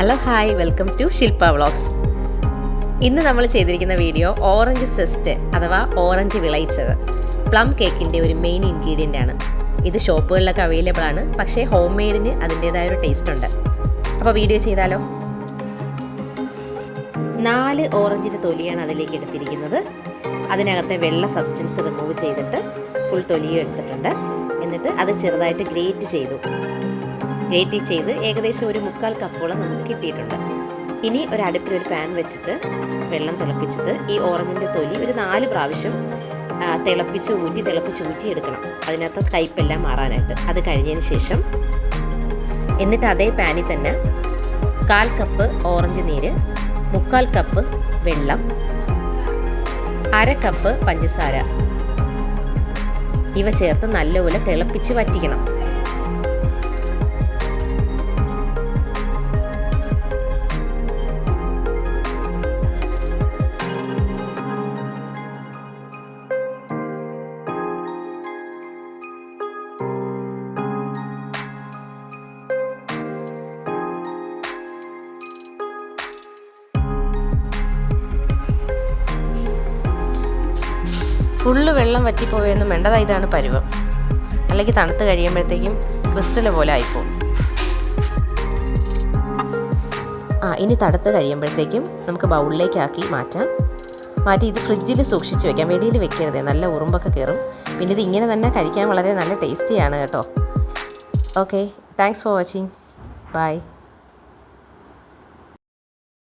Hello hi welcome to Shilpa vlogs. ഇന്ന് നമ്മൾ ചെയ്തിരിക്കുന്ന വീഡിയോ ഓറഞ്ച് സെസ്റ്റ് അഥവാ ഓറഞ്ച് വിളയിച്ചത്. പ്ലം കേക്കിന്റെ ഒരു മെയിൻ ഇൻഗ്രീഡിയന്റ് ആണ്. ഇത് ഷോപ്പുകളിലൊക്കെ അവൈലബിൾ ആണ്. പക്ഷേ ഹോം മെയ്ഡിന് അതിന്റേതായ ഒരു ടേസ്റ്റ് ഉണ്ട്. അപ്പോൾ വീഡിയോ ചെയ്താലോ? നാല് ഓറഞ്ചിന്റെ തൊലിയാണ് അതിലേക്ക് എടുത്തിരിക്കുന്നത്. അതിനകത്തെ വെള്ള സബ്സ്റ്റൻസ് റിമൂവ് ചെയ്തിട്ട് ഫുൾ തൊലിയും എടുത്തിട്ടുണ്ട്. എന്നിട്ട് അത് ചെറുതായിട്ട് ഗ്രേറ്റ് ചെയ്തു. ഗ്രേറ്റ് ചെയ്ത് ഏകദേശം ഒരു മുക്കാൽ കപ്പോളം നമുക്ക് കിട്ടിയിട്ടുണ്ട്. ഇനി ഒരു അടുപ്പിൽ ഒരു പാൻ വെച്ചിട്ട് വെള്ളം തിളപ്പിച്ചിട്ട് ഈ ഓറഞ്ചിന്റെ തൊലി ഒരു നാല് പ്രാവശ്യം തിളപ്പിച്ച് ഊറ്റി തിളപ്പിച്ച് ഊറ്റി എടുക്കണം. അതിനകത്ത് കയ്പെല്ലാം മാറാനായിട്ട്. അത് കഴിഞ്ഞതിന് ശേഷം എന്നിട്ട് അതേ പാനിൽ തന്നെ കാൽ കപ്പ് ഓറഞ്ച് നീര് മുക്കാൽ കപ്പ് വെള്ളം അര കപ്പ് പഞ്ചസാര. ഇവ ചേർത്ത് നല്ലപോലെ തിളപ്പിച്ച് വറ്റിക്കണം. ഫുള്ള് വെള്ളം വറ്റിപ്പോയൊന്നും വേണ്ടതാ ഇതാണ് പരുവം. അല്ലെങ്കിൽ തണുത്ത് കഴിയുമ്പോഴത്തേക്കും ക്രിസ്റ്റൽ പോലെ ആയിപ്പോവും. ആ ഇനി തണുത്ത് കഴിയുമ്പോഴത്തേക്കും നമുക്ക് ബൗളിലേക്കാക്കി മാറ്റാം. മാറ്റി ഇത് ഫ്രിഡ്ജിൽ സൂക്ഷിച്ച് വെക്കാം. വെളിയിൽ വെക്കരുത്. നല്ല ഉറുമ്പൊക്കെ കയറും. പിന്നെ ഇത് ഇങ്ങനെ തന്നെ കഴിക്കാൻ വളരെ നല്ല ടേസ്റ്റിയാണ് കേട്ടോ. Okay. Thanks for watching. Bye.